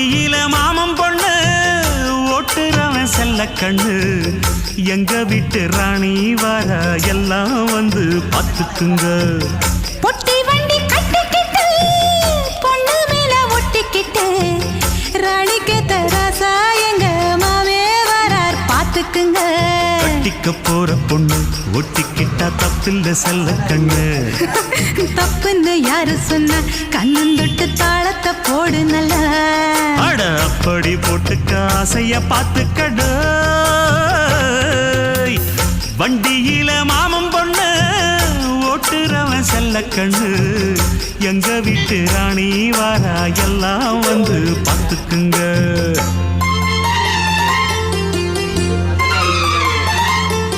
மாடியில மாமம் பொண்ணு ஓட்டுறவன் செல்ல கண்ணு. எங்க வீட்டு ராணி வர எல்லாம் வந்து பார்த்துக்குங்க. பொட்டி வண்டி கட்டிக்கிட்டு பொண்ணு மேல ஒட்டிக்கிட்டு ராணிக்கு தராசா எங்க மாமே வரார் பார்த்துக்குங்க. கட்டிக்க போற பொண்ணு ஒட்டிக்கிட்டா தப்பில்ல செல்ல கண்ணு. தப்புன்னு யாரு சொன்ன கண்ணு தாளத்தை அப்படி போட்டுக்க ஆசைய பார்த்துக்கட. வண்டியில மாமன் பொண்ணு ஓட்டுறவன் செல்ல கண்ணு. எங்க வீட்டு ராணி வாரா எல்லாம் வந்து பார்த்துக்குங்க.